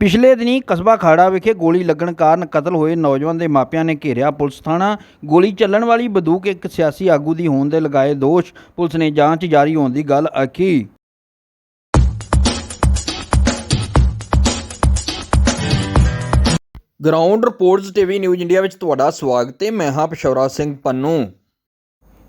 ਪਿਛਲੇ ਦਿਨੀ ਕਸਬਾ ਖਾੜਾ ਵਿਖੇ ਗੋਲੀ ਲੱਗਣ ਕਾਰਨ ਕਤਲ ਹੋਏ ਨੌਜਵਾਨ ਦੇ ਮਾਪਿਆਂ ਨੇ ਘੇਰਿਆ ਪੁਲਿਸ ਥਾਣਾ। ਗੋਲੀ ਚੱਲਣ ਵਾਲੀ ਬੰਦੂਕ ਇੱਕ ਸਿਆਸੀ ਆਗੂ ਦੀ ਹੋਣ ਦੇ ਲਗਾਏ ਦੋਸ਼। ਪੁਲਿਸ ਨੇ ਜਾਂਚ ਜਾਰੀ ਹੋਣ ਦੀ ਗੱਲ ਆਖੀ। Ground reports TV news India ਵਿੱਚ ਤੁਹਾਡਾ ਸਵਾਗਤ ਹੈ। ਮੈਂ ਹਾਂ ਪਸ਼ੌਰਾ ਸਿੰਘ ਪੰਨੂ।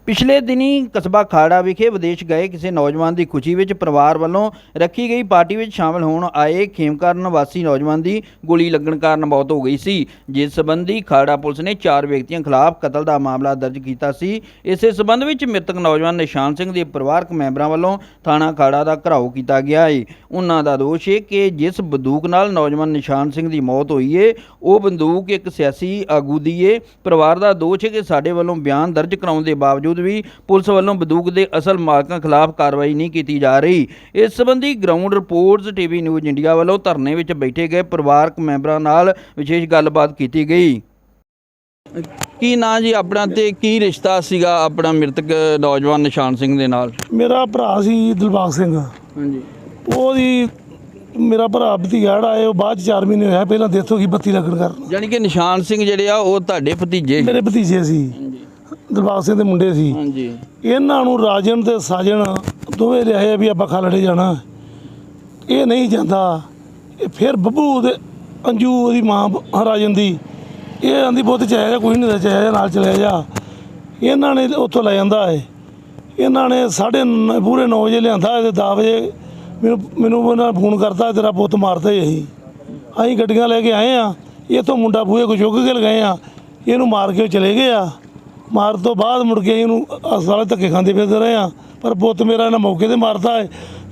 ਪਿਛਲੇ ਦਿਨੀ ਕਸਬਾ ਖਾੜਾ ਵਿਖੇ ਵਿਦੇਸ਼ ਗਏ ਕਿਸੇ ਨੌਜਵਾਨ ਦੀ ਖੁਸ਼ੀ ਵਿੱਚ ਪਰਿਵਾਰ ਵੱਲੋਂ ਰੱਖੀ ਗਈ ਪਾਰਟੀ ਵਿੱਚ ਸ਼ਾਮਲ ਹੋਣ ਆਏ ਖੇਮਕਰਨ ਵਾਸੀ ਨੌਜਵਾਨ ਦੀ ਗੋਲੀ ਲੱਗਣ ਕਾਰਨ ਮੌਤ ਹੋ ਗਈ ਸੀ। ਜਿਸ ਸੰਬੰਧੀ ਖਾੜਾ ਪੁਲਿਸ ਨੇ ਚਾਰ ਵਿਅਕਤੀਆਂ ਖਿਲਾਫ ਕਤਲ ਦਾ ਮਾਮਲਾ ਦਰਜ ਕੀਤਾ ਸੀ। ਇਸੇ ਸੰਬੰਧ ਵਿੱਚ ਮ੍ਰਿਤਕ ਨੌਜਵਾਨ ਨਿਸ਼ਾਨ ਸਿੰਘ ਦੇ ਪਰਿਵਾਰਕ ਮੈਂਬਰਾਂ ਵੱਲੋਂ ਥਾਣਾ ਖਾੜਾ ਦਾ ਘਰਾਓ ਕੀਤਾ ਗਿਆ ਹੈ ਉਹਨਾਂ ਦਾ ਦੋਸ਼ ਹੈ ਕਿ ਜਿਸ ਬੰਦੂਕ ਨਾਲ ਨੌਜਵਾਨ ਨਿਸ਼ਾਨ ਸਿੰਘ ਦੀ ਮੌਤ ਹੋਈ ਹੈ ਉਹ ਬੰਦੂਕ ਇੱਕ ਸਿਆਸੀ ਆਗੂ ਦੀ ਹੈ ਪਰਿਵਾਰ ਦਾ ਦੋਸ਼ ਹੈ ਕਿ ਸਾਡੇ ਵੱਲੋਂ ਬਿਆਨ ਦਰਜ ਕਰਾਉਣ ਦੇ ਬਾਵਜੂਦ ਵੀ ਪੁਲਿਸ ਵੱਲੋਂ ਬੰਦੂਕ ਦੇ ਅਸਲ ਮਾਲਕਾਂ ਖਿਲਾਫ ਕਾਰਵਾਈ ਨਹੀਂ ਕੀਤੀ ਜਾ ਰਹੀ। ਇਸ ਸੰਬੰਧੀ ground reports TV news India ਵੱਲੋਂ ਧਰਨੇ ਵਿੱਚ ਬੈਠੇ ਗਏ ਪਰਿਵਾਰਕ ਮੈਂਬਰਾਂ ਨਾਲ ਵਿਸ਼ੇਸ਼ ਗੱਲਬਾਤ ਕੀਤੀ ਗਈ। ਕੀ ਨਾਂ ਜੀ ਆਪਣਾ ਤੇ ਕੀ ਰਿਸ਼ਤਾ ਸੀਗਾ ਆਪਣਾ ਮ੍ਰਿਤਕ ਨੌਜਵਾਨ ਨਿਸ਼ਾਨ ਸਿੰਘ ਦੇ ਨਾਲ? ਮੇਰਾ ਭਰਾ ਸੀ ਦਿਲਬਾਗ ਸਿੰਘ। ਹਾਂਜੀ। ਉਹਦੀ ਮੇਰਾ ਭਰਾ ਭਤੀਜਾ ਜਿਹੜਾ ਹੈ ਉਹ ਬਾਅਦ 4 ਮਹੀਨੇ ਹੋਇਆ ਪਹਿਲਾਂ ਹੋ ਗਈ ਬੱਤੀ ਲੱਗਣ ਕਾਰਨ। ਯਾਨੀ ਕਿ ਨਿਸ਼ਾਨ ਸਿੰਘ ਜਿਹੜੇ ਆ ਉਹ ਤੁਹਾਡੇ ਭਤੀਜੇ? ਮੇਰੇ ਭਤੀਜੇ ਸੀ। ਦਿਲਬਾਗ ਸਿੰਘ ਦੇ ਮੁੰਡੇ ਸੀ। ਹਾਂਜੀ। ਇਹਨਾਂ ਨੂੰ ਰਾਜਨ ਤੇ ਸਾਜਣ ਦੋਵੇਂ ਲਿਆਏ ਵੀ ਆਪਾਂ ਖਾਲੜੇ ਜਾਣਾ। ਇਹ ਨਹੀਂ ਜਾਂਦਾ। ਇਹ ਫਿਰ ਬੱਬੂ ਦੇ ਅੰਜੂ ਉਹਦੀ ਮਾਂ ਰਾਜਨ ਦੀ। ਇਹ ਆਂਦੀ ਬਹੁਤ ਚਾਹਿਆ ਕੋਈ ਨਹੀਂ ਚਾਹਿਆ ਨਾਲ ਚਲਿਆ ਜਾ। ਇਹਨਾਂ ਨੇ ਉੱਥੋਂ ਲੈ ਜਾਂਦਾ ਹੈ ਇਹਨਾਂ ਨੇ ਸਾਢੇ ਪੂਰੇ 9 ਵਜੇ ਲਿਆਂਦਾ ਤੇ 10 ਵਜੇ ਮੈਨੂੰ ਮੈਨੂੰ ਉਹਨਾਂ ਨੇ ਫੋਨ ਕਰਤਾ ਤੇਰਾ ਪੁੱਤ ਮਾਰਤਾ ਹੀ ਅਸੀਂ। ਅਸੀਂ ਗੱਡੀਆਂ ਲੈ ਕੇ ਆਏ ਆ। ਇੱਥੋਂ ਮੁੰਡਾ ਬੂਹੇ ਕੋ ਚੁੱਕ ਕੇ ਲਗਾਏ ਆ। ਇਹਨੂੰ ਮਾਰ ਕੇ ਉਹ ਚਲੇ ਗਏ ਆ। ਮਾਰ ਤੋਂ ਬਾਅਦ ਮੁੜ ਕੇ ਇਹਨੂੰ ਅਸਾਲੇ ਧੱਕੇ ਖਾਂਦੇ ਫਿਰਦੇ ਰਹੇ ਆ ਪਰ ਪੁੱਤ ਮੇਰਾ ਇਹਨਾਂ ਮੌਕੇ ਤੇ ਮਾਰਤਾ ਹੈ।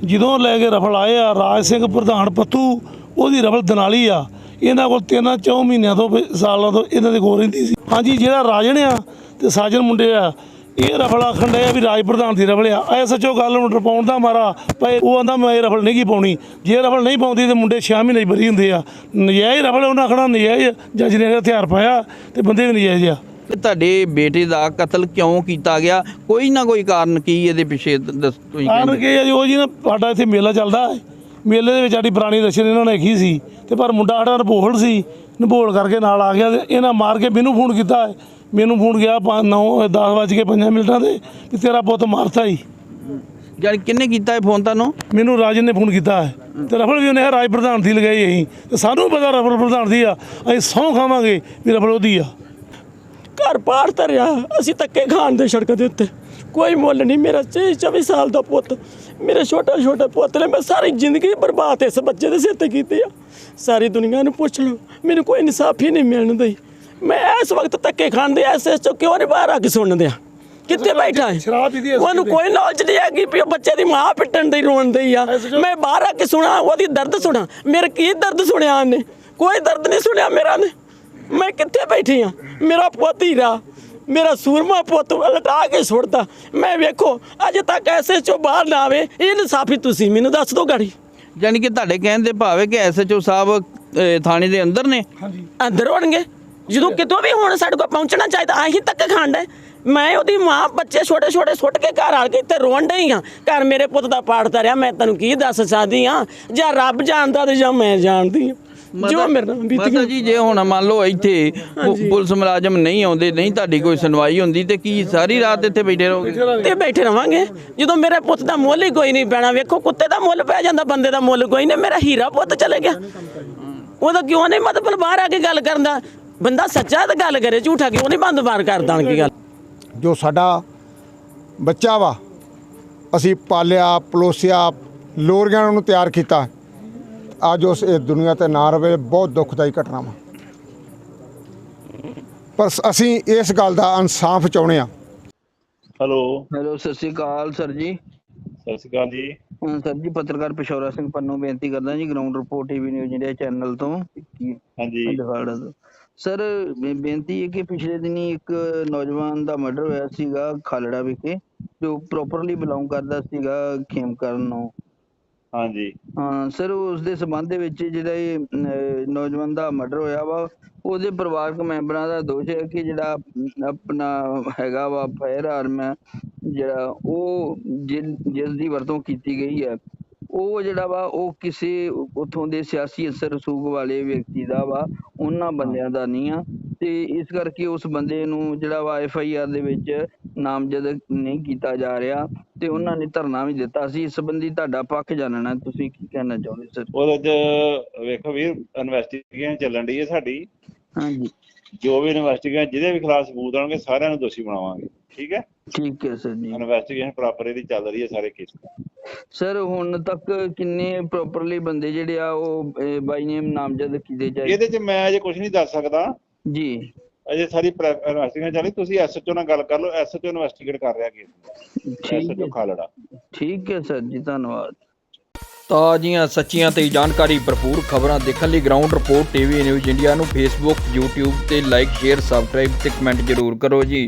ਜਦੋਂ ਲੈ ਕੇ ਰਫਲ ਆਏ ਆ, ਰਾਜ ਸਿੰਘ ਪ੍ਰਧਾਨ ਪੱਤੂ, ਉਹਦੀ ਰਫਲ ਦਨਾਲੀ ਆ। ਇਹਨਾਂ ਕੋਲ ਤਿੰਨਾਂ ਚੌ ਮਹੀਨਿਆਂ ਤੋਂ ਸਾਲਾਂ ਤੋਂ ਇਹਨਾਂ ਦੇ ਕੋਲ ਰਹਿੰਦੀ ਸੀ। ਹਾਂਜੀ, ਜਿਹੜਾ ਰਾਜਣ ਆ ਤੇ ਸਾਜਨ ਮੁੰਡੇ ਆ, ਇਹ ਰਫਲ ਆਖਣ ਆ ਵੀ ਰਾਜ ਪ੍ਰਧਾਨ ਦੀ ਰਫਲ ਆ। ਐ ਸੱਚੋ ਗੱਲ ਨੂੰ ਰਪਾਉਣ ਦਾ ਮਾਰਾ ਪਏ ਉਹ ਆਂਦਾ ਮੈਂ ਰਫਲ ਨਹੀਂ ਕੀ ਪਾਉਣੀ। ਜੇ ਰਫਲ ਨਹੀਂ ਪਾਉਂਦੀ ਤੇ ਮੁੰਡੇ 6 ਮਹੀਨੇ ਹੀ ਬਰੀ ਹੁੰਦੇ ਆ। ਨਜਾਇਜ਼ ਰਫਲ ਉਹਨਾਂ ਆਖਣਾ ਨਜਾਇਜ਼ ਜੱਜ ਨੇ ਹਥਿਆਰ ਪਾਇਆ ਤੇ ਬੰਦੇ ਵੀ ਨਜਾਇਜ਼ ਆ। ਕਿ ਤੁਹਾਡੇ ਬੇਟੇ ਦਾ ਕਤਲ ਕਿਉਂ ਕੀਤਾ ਗਿਆ? ਕੋਈ ਨਾ ਕੋਈ ਕਾਰਨ ਕੀ ਇਹਦੇ ਪਿੱਛੇ ਦੱਸ ਤੁਸੀਂ ਕਾਰਨ ਕੀ ਹੈ ਜੀ? ਉਹ ਜੀ ਨਾ ਸਾਡਾ ਇੱਥੇ ਮੇਲਾ ਚੱਲਦਾ ਹੈ। ਮੇਲੇ ਦੇ ਵਿੱਚ ਸਾਡੀ ਪੁਰਾਣੀ ਰਸਮ ਇਹਨਾਂ ਨੇ ਰੱਖੀ ਸੀ। ਤੇ ਪਰ ਮੁੰਡਾ ਸਾਡਾ ਨਭੋਲ ਸੀ। ਨਭੋਲ ਕਰਕੇ ਨਾਲ ਆ ਗਿਆ ਤੇ ਇਹਨਾਂ ਮਾਰ ਕੇ ਮੈਨੂੰ ਫੋਨ ਕੀਤਾ। ਮੈਨੂੰ ਫੋਨ ਗਿਆ 9 10 ਵਜੇ ਕੇ 5 ਮਿੰਟਾਂ ਦੇ ਵੀ ਤੇਰਾ ਪੁੱਤ ਮਾਰਤਾ ਹੀ ਜਾਨੀ ਕਿੰਨੇ ਕੀਤਾ ਇਹ ਫੋਨ ਤੁਹਾਨੂੰ? ਮੈਨੂੰ ਰਾਜਨ ਨੇ ਫੋਨ ਕੀਤਾ ਹੈ। ਤੇ ਰਫਲ ਵੀ ਉਹਨੇ ਰਾਜ ਪ੍ਰਧਾਨ ਦੀ ਲਗਾਈ ਅਸੀਂ ਤੇ ਸਾਨੂੰ ਪਤਾ ਰਫਲ ਪ੍ਰਧਾਨ ਦੀ ਆ। ਅਸੀਂ ਸਹੁੰ ਖਾਵਾਂਗੇ ਵੀ ਰਫਲ ਉਹਦੀ ਆ। ਘਰ ਪਾਰ ਧਰਿਆ। ਅਸੀਂ ਧੱਕੇ ਖਾਣ ਦੇ ਸੜਕ ਦੇ ਉੱਤੇ। ਕੋਈ ਮੁੱਲ ਨਹੀਂ ਮੇਰਾ 24 24 ਸਾਲ ਦਾ ਪੁੱਤ। ਮੇਰੇ ਛੋਟਾ ਛੋਟਾ ਪੁੱਤ ਨੇ ਮੈਂ ਸਾਰੀ ਜ਼ਿੰਦਗੀ ਬਰਬਾਦ ਇਸ ਬੱਚੇ ਦੇ ਸਿਰ ਤੇ ਕੀਤੀ ਆ। ਸਾਰੀ ਦੁਨੀਆ ਨੂੰ ਪੁੱਛ ਲਓ ਮੈਨੂੰ ਕੋਈ ਇਨਸਾਫ ਹੀ ਨਹੀਂ ਮਿਲਣ ਦਈ। ਮੈਂ ਇਸ ਵਕਤ ਧੱਕੇ ਖਾਣ ਦੇ ਐਸੇ ਚੋਂ ਕਿਉਂ ਨਹੀਂ ਬਾਹਰ ਆ ਕੇ ਸੁਣਨ ਦਿਆ? ਕਿੱਥੇ ਬੈਠਾ ਹੈ? ਸ਼ਰਾਬ ਪੀਤੀ ਹੈ ਉਹਨੂੰ ਕੋਈ ਨੌਲੇਜ ਨਹੀਂ ਹੈਗੀ ਉਹ ਬੱਚੇ ਦੀ ਮਾਂ ਪਿੱਟਣ ਦੀ ਰੋਣ ਦੀ ਆ। ਮੈਂ ਬਾਹਰ ਆ ਕੇ ਸੁਣਾ ਉਹਦੀ ਦਰਦ ਸੁਣਾ। ਮੇਰੇ ਕੀ ਦਰਦ ਸੁਣਿਆ ਉਹਨੇ? ਕੋਈ ਦਰਦ ਨਹੀਂ ਸੁਣਿਆ ਮੇਰਾ ਨੇ ਮੈਂ ਕਿੱਥੇ ਬੈਠੀ ਆ? ਮੇਰਾ ਪੁੱਤ ਹੀਰਾ ਮੇਰਾ ਸੂਰਮਾ ਪੁੱਤ ਲਟਾ ਕੇ ਸੁੱਟਦਾ। ਮੈਂ ਵੇਖੋ ਅਜੇ ਤੱਕ ਐਸੇ ਚੋਂ ਬਾਹਰ ਨਾ ਆਵੇ ਇਹ ਇਨਸਾਫੀ ਤੁਸੀਂ ਮੈਨੂੰ ਦੱਸ ਦਿਓ ਗਾੜੀ। ਜਾਨੀ ਕਿ ਤੁਹਾਡੇ ਕਹਿਣ ਦੇ ਭਾਵੇਂ ਕਿ ਐਸਐਚਓ ਸਾਹਿਬ ਅਹ, ਥਾਣੇ ਦੇ ਅੰਦਰ ਨੇ? ਅੰਦਰ ਹੋਣਗੇ? ਜਦੋਂ ਕਿਤੋਂ ਵੀ ਹੁਣ ਸਾਡੇ ਕੋਲ ਪਹੁੰਚਣਾ ਚਾਹੀਦਾ ਆਹੀ ਤੱਕ ਖਾਂਦਾ ਮੈਂ ਉਹਦੀ ਮਾਂ ਬੱਚੇ ਛੋਟੇ ਛੋਟੇ ਸੁੱਟ ਕੇ ਘਰ ਆ ਕੇ ਇੱਥੇ ਰੋਣ ਡਈ ਆ। ਘਰ ਮੇਰੇ ਪੁੱਤ ਦਾ ਪਾੜ ਧਰਿਆ ਮੈਂ ਤੈਨੂੰ ਕੀ ਦੱਸ ਸਕਦੀ ਆ? ਜਾਂ ਰੱਬ ਜਾਣਦਾ ਤੇ ਜਾਂ ਮੈਂ ਜਾਣਦੀ ਆ? ਜੋ ਮੇਰੇ ਨਾਲ ਬੀਤ ਮਾਤਾ ਗਿਆ ਜੀ ਜੇ ਹੁਣ ਮੰਨ ਲਓ ਇੱਥੇ ਪੁ- ਪੁਲਿਸ ਮੁਲਾਜ਼ਮ ਨਹੀਂ ਆਉਂਦੇ ਨਹੀਂ ਤੁਹਾਡੀ ਕੋਈ ਸੁਣਵਾਈ ਹੁੰਦੀ ਤੇ ਕੀ ਸਾਰੀ ਰਾਤ ਇੱਥੇ ਬੈਠੇ ਰਹੋਗੇ? ਤੇ ਬੈਠੇ ਰਵਾਂਗੇ। ਜਦੋਂ ਮੇਰੇ ਪੁੱਤ ਦਾ ਮੁੱਲ ਹੀ ਕੋਈ ਨਹੀਂ ਪੈਣਾ ਵੇਖੋ ਕੁੱਤੇ ਦਾ ਮੁੱਲ ਪੈ ਜਾਂਦਾ ਬੰਦੇ ਦਾ ਮੁੱਲ ਕੋਈ ਨਹੀਂ। ਮੇਰਾ ਹੀਰਾ ਪੁੱਤ ਚਲੇ ਗਿਆ। ਉਹਦਾ ਕਿਉਂ ਨਹੀਂ ਮਤਲਬ ਬਾਹਰ ਆ ਕੇ ਗੱਲ ਕਰਨ ਦਾ? ਬੰਦਾ ਸੱਚਾ ਤਾਂ ਗੱਲ ਕਰੇ ਝੂਠਾ ਕਿਉਂ ਨਹੀਂ ਬੰਦ ਬਾਰ ਕਰਦਾਂ ਕੀ ਗੱਲ? ਜੋ ਸਾਡਾ ਬੱਚਾ ਵਾ ਅਸੀਂ ਪਾਲਿਆ ਪਲੋਸਿਆ ਲੋਰੀਆਂ ਨੂੰ ਤਿਆਰ ਕੀਤਾ। ਅੱਜ ਉਸ ਇਹ ਦੁਨੀਆ ਤੇ ਨਾ ਰਵੇ ਬਹੁਤ ਦੁਖਦਾਈ ਘਟਨਾ ਵਾ। ਪਰ ਅਸੀਂ ਇਸ ਗੱਲ ਦਾ ਇਨਸਾਫ ਚਾਹੁੰਦੇ ਆ ਹੈਲੋ। ਹੈਲੋ ਸਤਿ ਸ਼੍ਰੀ ਅਕਾਲ ਸਰ ਜੀ। ਸਤਿ ਸ਼੍ਰੀ ਅਕਾਲ ਜੀ। ਹਾਂ ਸਰ ਜੀ ਪੱਤਰਕਾਰ ਪਿਸ਼ੌਰਾ ਸਿੰਘ ਪੰਨੂ ਬੇਨਤੀ ਕਰਦਾ ਜੀ ground report TV news India channel ਤੋਂ। ਹਾਂਜੀ। ਸਰ ਬੇਨਤੀ ਹੈ ਕਿ ਪਿਛਲੇ ਦਿਨੀ ਇੱਕ ਨੌਜਵਾਨ ਦਾ ਮਰਡਰ ਹੋਇਆ ਸੀਗਾ ਖਾਲੜਾ ਵਿਖੇ ਜੋ ਪ੍ਰੋਪਰਲੀ ਬਿਲੋਂਗ ਕਰਦਾ ਸੀਗਾ ਖੇਮਕਰਨ ਨੂੰ। ਹਾਂਜੀ। ਹਾਂ ਸਰ ਉਸ ਦੇ ਸਬੰਧ ਦੇ ਵਿੱਚ ਜਿਹੜਾ ਇਹ ਅਹ, ਨੌਜਵਾਨ ਦਾ ਮਰਡਰ ਹੋਇਆ ਵਾ ਉਹਦੇ ਪਰਿਵਾਰਕ ਮੈਂਬਰਾਂ ਦਾ ਦੋਸ਼ ਹੈ ਕਿ ਜਿਹੜਾ ਅਮ, ਆਪਣਾ ਹੈਗਾ ਵਾ ਫਾਇਰ ਆਰਮ ਹੈ ਜਿਹੜਾ ਉਹ ਜਿਸ ਜਿਸ ਦੀ ਵਰਤੋਂ ਕੀਤੀ ਗਈ ਹੈ ਉਹ ਜਿਹੜਾ ਵਾ ਉਹ ਕਿਸੇ ਉਥੋਂ ਦੇ ਸਿਆਸੀ ਅਸਰ ਰਸੂਖ ਵਾਲੇ ਵਿਅਕਤੀ ਦਾ ਵਾ ਉਹਨਾਂ ਬੰਦਿਆਂ ਦਾ ਨਹੀਂ ਆ। ਤੇ ਇਸ ਕਰਕੇ ਉਸ ਬੰਦੇ ਨੂੰ ਜਿਹੜਾ ਵਾ ਐਫ ਆਈ ਆਰ ਦੇ ਵਿੱਚ ਨਾਮਜ਼ਦ ਨਹੀਂ ਕੀਤਾ ਜਾ ਰਿਹਾ। ਤੇ ਉਹਨਾਂ ਨੇ ਧਰਨਾ ਵੀ ਦਿੱਤਾ ਸੀ। ਇਸ ਸੰਬੰਧੀ ਤੁਹਾਡਾ ਪੱਖ ਜਾਣਨਾ ਤੁਸੀਂ ਕੀ ਕਹਿਣਾ ਚਾਹੁੰਦੇ ਸਰ? ਉਹਦੇ ਚ ਵੇਖੋ ਵੀਰ ਇਨਵੈਸਟੀਗੇਸ਼ਨ ਚੱਲਣ ਦੀ ਹੈ ਸਾਡੀ। ਹਾਂਜੀ। ਜੋ ਵੀ ਇਨਵੈਸਟੀਗੇਸ਼ਨ ਜਿਹਦੇ ਵੀ ਖਿਲਾਫ ਸਬੂਤ ਆਉਣਗੇ ਸਾਰਿਆਂ ਨੂੰ ਦੋਸ਼ੀ ਬਣਾਵਾਂਗੇ। ਠੀਕ ਹੈ? ਠੀਕ ਹੈ ਸਰ ਜੀ। ਇਨਵੈਸਟੀਗੇਸ਼ਨ ਪ੍ਰੋਪਰ ਇਹਦੀ ਚੱਲ ਰਹੀ ਹੈ ਸਾਰੇ ਕੇਸ ਸਰ ਹੁਣ ਤੱਕ ਕਿੰਨੇ ਪ੍ਰੋਪਰਲੀ ਬੰਦੇ ਜਿਹੜੇ ਆ ਉਹ ਬਾਈ ਨੇਮ ਨਾਮਜ਼ਦ ਕੀਤੇ ਜਾਏ? ਇਹਦੇ ਚ ਮੈਂ ਅਜੇ ਕੁਝ ਨਹੀਂ ਦੱਸ ਸਕਦਾ। ਜੀ। ਅਜੇ ਸਾਰੀ ਇਨਵੈਸਟੀਗੇਸ਼ਨ ਚੱਲੀ ਤੁਸੀਂ ਐਸਐਚਓ ਨਾਲ ਗੱਲ ਕਰ ਲਓ ਐਸਐਚਓ ਇਨਵੈਸਟੀਗੇਟ ਕਰ ਰਿਹਾ ਕੇਸ ਠੀਕ ਹੈ। ਐਸਐਚਓ ਖਾਲੜਾ ਠੀਕ ਹੈ ਸਰ ਜੀ ਧੰਨਵਾਦ। ਤਾਜ਼ੀਆਂ ਸੱਚੀਆਂ ਤੇ ਜਾਣਕਾਰੀ ਭਰਪੂਰ ਖਬਰਾਂ ਦੇਖਣ ਲਈ ground report TV news India ਨੂੰ ਫੇਸਬੁੱਕ YouTube ਤੇ ਲਾਈਕ ਸ਼ੇਅਰ ਸਬਸਕ੍ਰਾਈਬ ਤੇ ਕਮੈਂਟ ਜ਼ਰੂਰ ਕਰੋ ਜੀ।